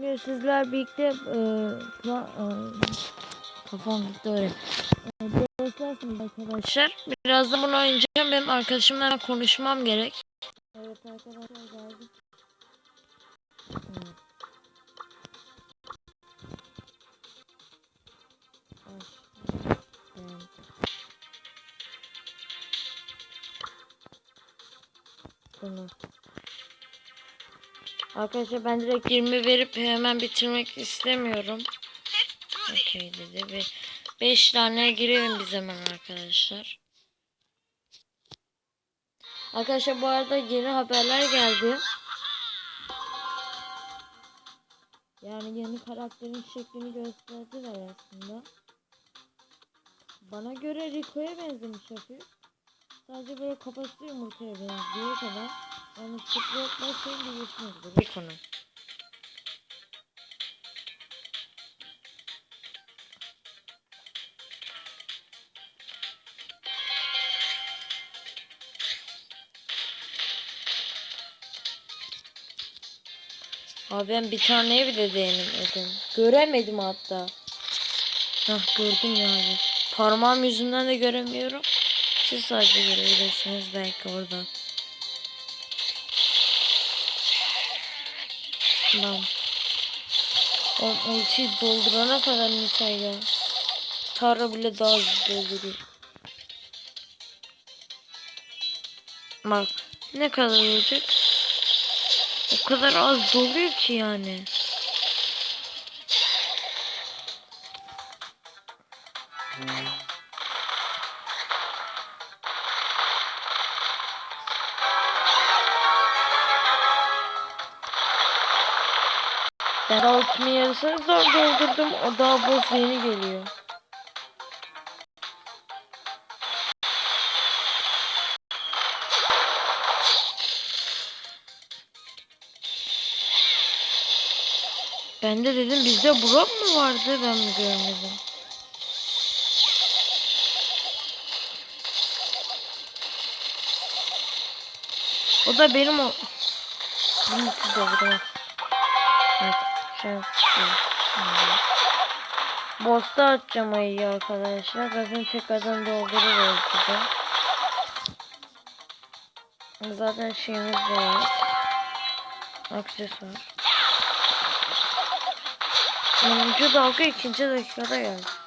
Bugün sizler birlikte e, pra- e, kafam gitti oraya. E, DS'lersiniz arkadaşlar. Birazdan bunu oynayacağım. Benim arkadaşımla konuşmam gerek. Evet arkadaşlar geldik. Evet. Bunu. Arkadaşlar ben direkt 20 verip hemen bitirmek istemiyorum. Okey dedi ve 5 tane girelim biz hemen arkadaşlar. Arkadaşlar bu arada yeni haberler geldi. Yani yeni karakterin şeklini gösterdiler aslında. Bana göre Rico'ya benzemiş hafif. Sadece böyle kafası yumurtaya benziyor kadar. Yani sıklıkla şey bir geçmezdi Rico'nun. Abi ben bir taneye bile değinemedim. Göremedim hatta. Hah gördüm yani. Parmağım yüzünden de göremiyorum. Siz sadece görebilirsiniz belki oradan. Lan. O ultiyi doldurana kadar ya. Tara bile daha hızlı dolduruyor. Bak ne kadar olacak? O kadar az doluyor ki yani. Ben altımı yarısını zor doldurdum. O daha boss yeni geliyor. Ben de dedim bizde Burak mı vardı ben mi görmedim. O da benim o. Bunu siz şöyle. Boss'ta atacağım ayıyı arkadaşlar. Zaten tekrardan doldururuz bize. Zaten şeyimiz de var. Aksesuar. 10. dalga 2. dakikada geldi.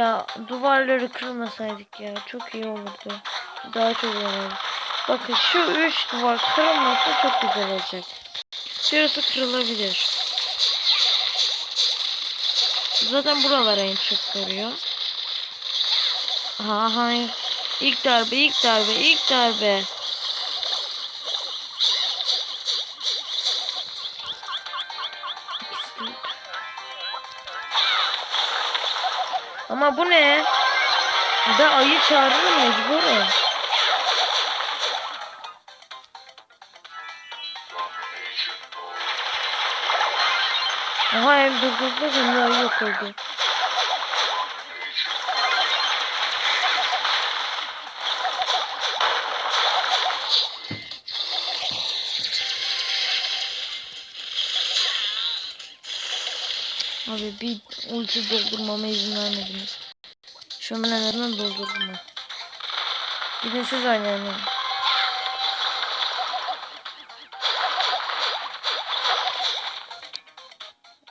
Ya duvarları kırmasaydık ya çok iyi olurdu. Daha çok olurdu. Bakın şu üç duvar kırılmasa çok güzel olacak. Şurası kırılabilir. Zaten buralar en çok görüyor. Ha hayır. İlk darbe, ilk darbe, ilk darbe. Ama bu ne? Ben ayı çağırırım mecburum. Aha hem durdurdu hem de ayı yok oldu. Abi bir ulti doldurmama izin vermediniz. Şu an en azından doldurdum ben. Gidin siz oynayın.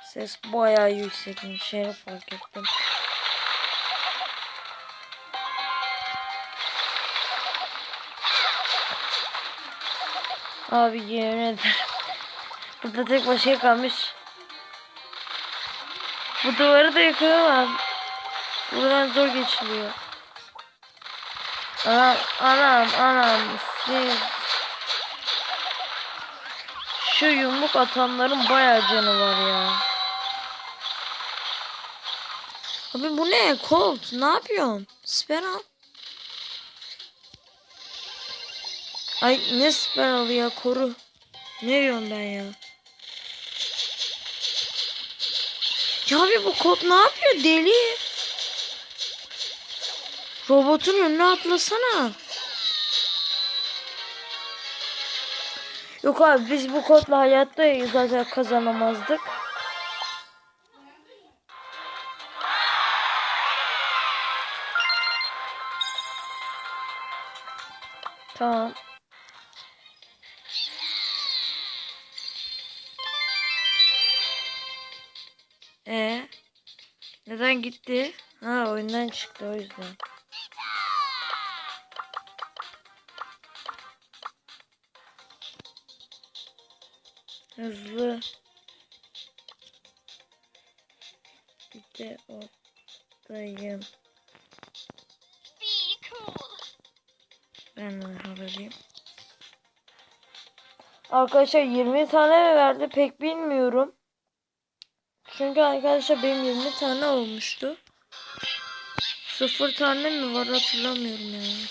Ses bayağı yüksekmiş. Şey fark ettim. Abi yemin ederim. Burada tek başına kalmış. Bu duvarı da yıkayamam. Buradan zor geçiliyor. Anam, anam, anam. Siz... Şu yumruk atanların bayağı canı var ya. Abi bu ne? Colt. Ne yapıyorsun? Siper al. Ay ne siper al ya koru. Ne diyorum ben ya? Ya abi bu kod ne yapıyor deli? Robotun önüne atlasana. Yok abi biz bu kodla hayatta zaten kazanamazdık. Tamam. E neden gitti? Ha oyundan çıktı o yüzden. Hızlı. Bir de oradayım. Ben de alayım. Arkadaşlar 20 tane mi verdi pek bilmiyorum. Çünkü arkadaşlar benim 20 tane olmuştu. Sıfır tane mi var hatırlamıyorum yani.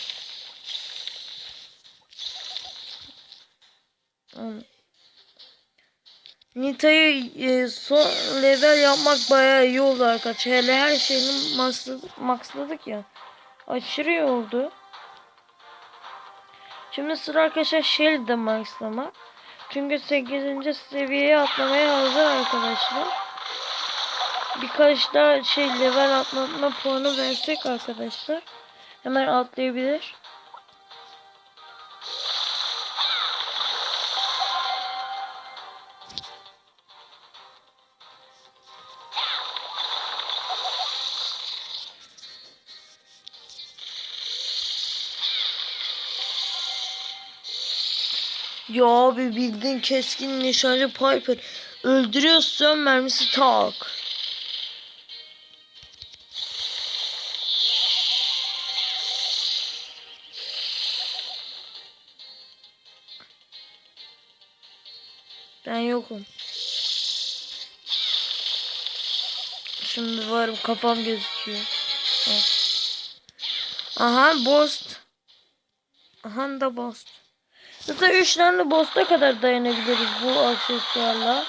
Tamam. Nita'yı e, son level yapmak bayağı iyi oldu arkadaşlar. Hele her şeyini maxladık, ya. Aşırı iyi oldu. Şimdi sıra arkadaşlar Shelly'de maxlamak. Çünkü 8. seviyeye atlamaya hazır arkadaşlar. Birkaç daha şey level atlatma puanı versek arkadaşlar. Hemen atlayabilir. Ya abi bildiğin keskin nişancı Piper. Öldürüyorsun mermisi tak. Ben yokum. Şimdi varım kafam gözüküyor. Evet. Aha Bost. Aha da Bost. Zaten 3 tane boss'a kadar dayanabiliriz bu aksesuarla.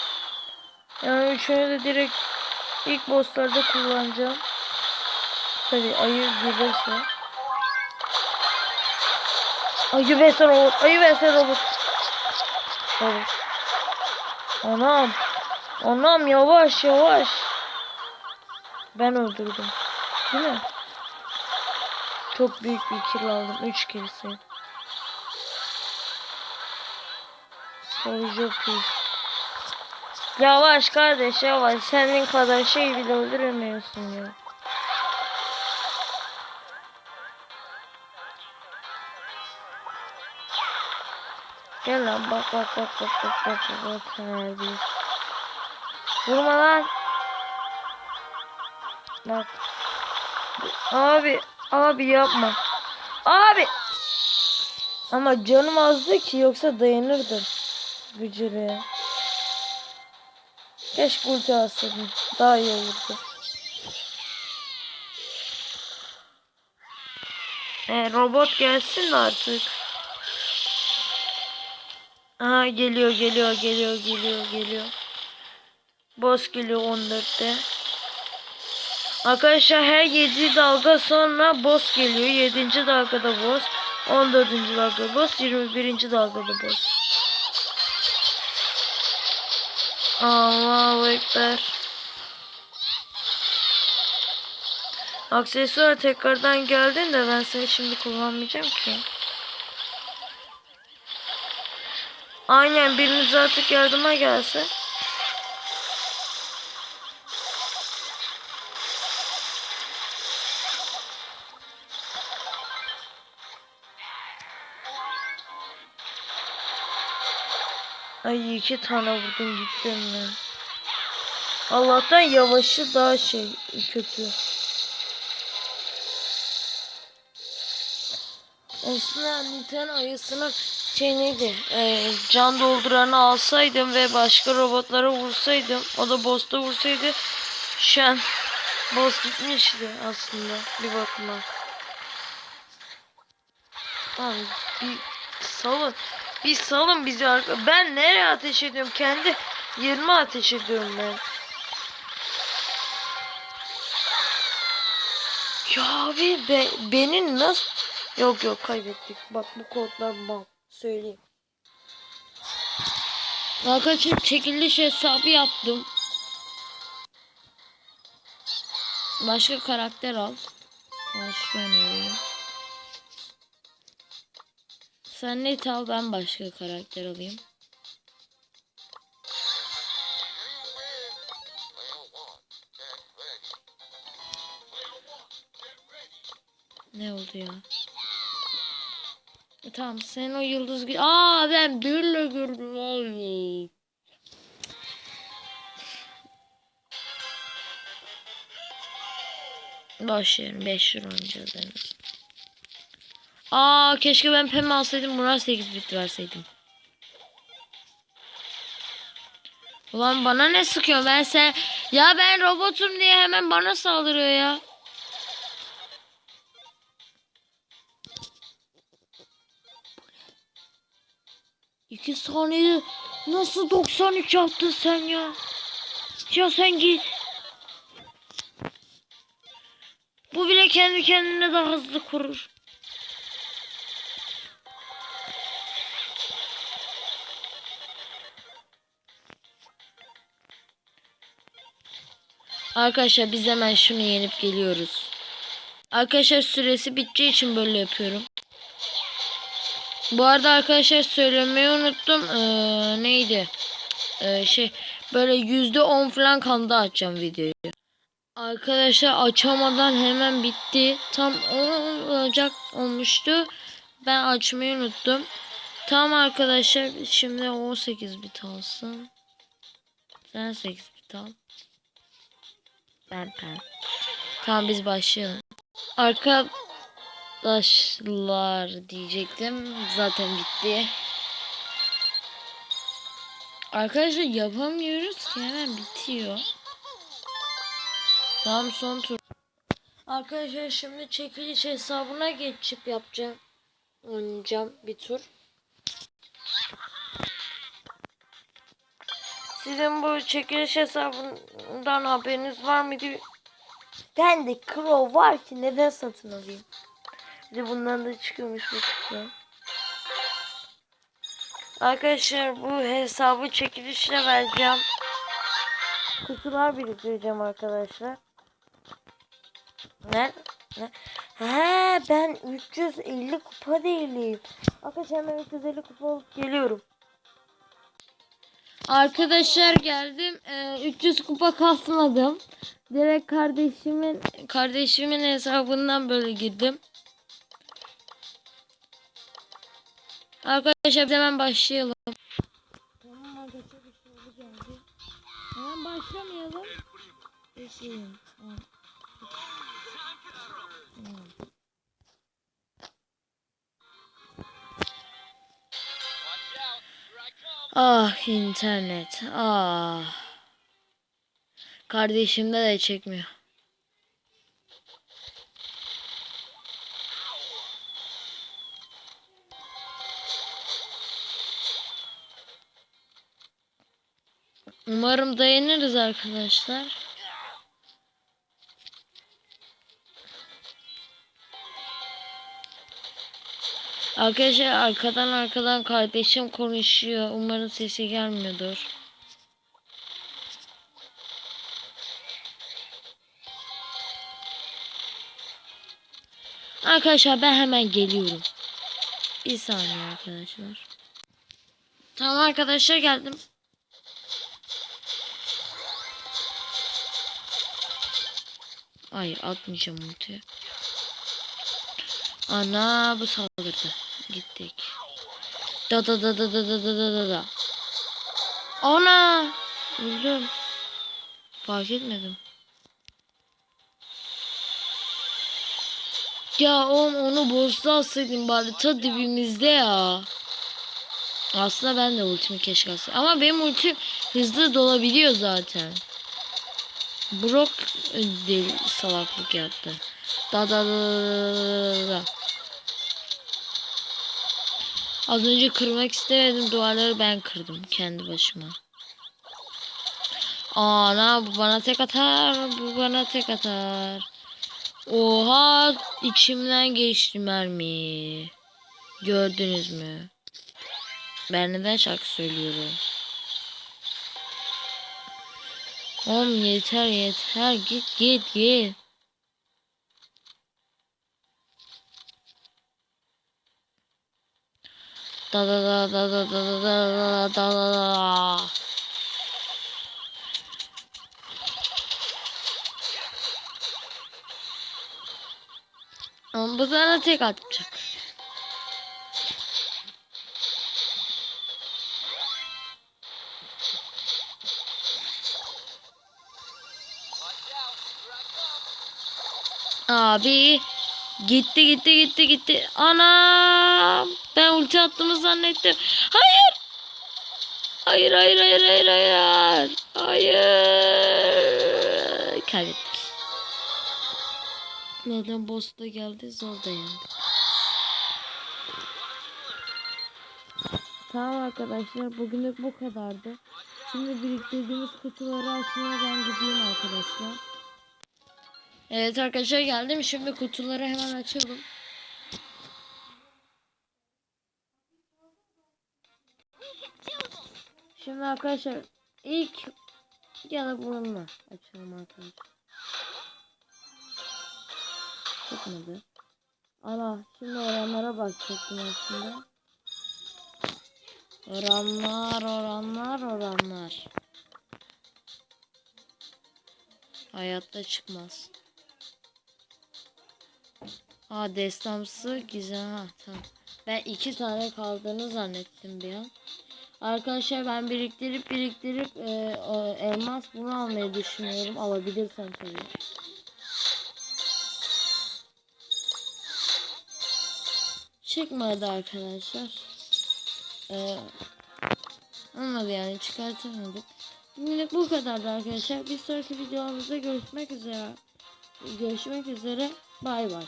Yani üçünü de direkt ilk bosslarda kullanacağım. Tabi ayı gelirse. Ayı vs robot. Ayı vs robot. Robot. Anam. Anam yavaş yavaş. Ben öldürdüm. Değil mi? Çok büyük bir kill aldım. 3 kilisi. Soracak Yavaş kardeş yavaş. Senin kadar şey bile öldüremiyorsun ya. Gel lan bak bak bak bak bak bak bak bak abi. Vurma lan. Bak. Abi abi yapma. Abi. Ama canım azdı ki yoksa dayanırdım. Gücüre. Keşke ulti alsaydım. Daha iyi olurdu. E, robot gelsin artık. Aha geliyor geliyor geliyor geliyor geliyor. Boss geliyor 14'te. Arkadaşlar her 7 dalga sonra boss geliyor. 7. dalgada boss. 14. dalgada boss. 21. dalgada boss. Allahu Ekber. Aksesuar tekrardan geldin de ben seni şimdi kullanmayacağım ki. Aynen biriniz artık yardıma gelse. Ay iki tane vurdum gittim ben. Allah'tan yavaşı daha şey kötü. Aslında Niten ayısının şey neydi? Ee, can dolduranı alsaydım ve başka robotlara vursaydım. O da boss'ta vursaydı. Şu an boss gitmişti aslında bir bakıma. Abi bir salın. Bir salın bizi arka. Ben nereye ateş ediyorum? Kendi yerime ateş ediyorum ben. Ya abi be, beni nasıl... Yok yok kaybettik. Bak bu kodlar mal. Söyleyeyim. Arkadaşlar çekiliş hesabı yaptım. Başka karakter al. Başka önereyim. Sen net al ben başka karakter alayım. Ne oldu ya? E, tamam sen o yıldız gü- Aa ben birle gördüm abi. Boş verin 5 lira oynayacağız en az. Aa keşke ben pembe alsaydım buna 8 bit verseydim. Ulan bana ne sıkıyor ben sen ya ben robotum diye hemen bana saldırıyor ya. İki saniyede nasıl 93 yaptın sen ya? Ya sen git. Bu bile kendi kendine daha hızlı kurur. Arkadaşlar biz hemen şunu yenip geliyoruz. Arkadaşlar süresi biteceği için böyle yapıyorum. Bu arada arkadaşlar söylemeyi unuttum. Ee, neydi? Ee, şey böyle yüzde on falan kanda açacağım videoyu. Arkadaşlar açamadan hemen bitti. Tam 10 olacak olmuştu. Ben açmayı unuttum. Tamam arkadaşlar şimdi 18 bit alsın. Sen 8 bit al. Ben ben. Tamam biz başlayalım. Arkadaşlar diyecektim. Zaten bitti. Arkadaşlar yapamıyoruz ki hemen bitiyor. Tamam son tur. Arkadaşlar şimdi çekiliş hesabına geçip yapacağım. Oynayacağım bir tur. Sizin bu çekiliş hesabından haberiniz var mıydı? Ben de Crow var ki neden satın alayım? Bir bundan da çıkıyormuş bu kutu. Arkadaşlar bu hesabı çekilişle vereceğim. Kutular biriktireceğim arkadaşlar. Ne? ne? He ben 350 kupa değilim. Arkadaşlar ben 350 kupa olup geliyorum. Arkadaşlar geldim. Ee, 300 kupa kasmadım. Direkt kardeşimin kardeşimin hesabından böyle girdim. Arkadaşlar biz hemen başlayalım. Tamam arkadaşlar bir oldu geldi. Hemen başlamayalım. Başlayalım. Ah internet. Ah. Kardeşimde de çekmiyor. Umarım dayanırız arkadaşlar. Arkadaşlar arkadan arkadan kardeşim konuşuyor. Umarım sesi gelmiyordur. Arkadaşlar ben hemen geliyorum. Bir saniye arkadaşlar. Tamam arkadaşlar geldim. Hayır atmayacağım ultiyi. Ana bu saldırdı. Gittik. Da da da da da da da da da da. Ana! Öldüm. Fark etmedim. Ya oğlum onu boss'ta alsaydın bari ta dibimizde ya. Aslında ben de ultimi keşke alsaydım. Ama benim ultim hızlı dolabiliyor zaten. Brock e, deli salaklık yaptı. Da da da da da. Az önce kırmak istemedim duvarları ben kırdım kendi başıma. Ana bu bana tek atar bu bana tek atar. Oha içimden geçti mermi. Gördünüz mü? Ben neden şarkı söylüyorum? Oğlum yeter yeter git git git. Da da da da da da da da da da da. Ama bu sana tek atacak. Abi gitti gitti gitti gitti. Anam ben ulti attığımı zannettim. Hayır. Hayır hayır hayır hayır hayır. Hayır. Kaybettik. Neden boss da geldi zor da yendi. Tamam arkadaşlar bugünlük bu kadardı. Şimdi biriktirdiğimiz kutuları açmaya ben gideyim arkadaşlar. Evet arkadaşlar geldim. Şimdi kutuları hemen açalım. Şimdi arkadaşlar ilk ya da bununla açalım arkadaşlar. Çıkmadı. Ana şimdi oranlara bakacaktım aslında. Oranlar oranlar oranlar. Hayatta çıkmaz. Aa destansı güzel ha tamam. Ben iki tane kaldığını zannettim bir an. Arkadaşlar ben biriktirip biriktirip e, o elmas bunu almayı düşünüyorum. Alabilirsem tabii. Çıkmadı arkadaşlar. Ee, olmadı yani çıkartamadık. Bugünlük bu kadardı arkadaşlar. Bir sonraki videomuzda görüşmek üzere. Görüşmek üzere. Bay bay.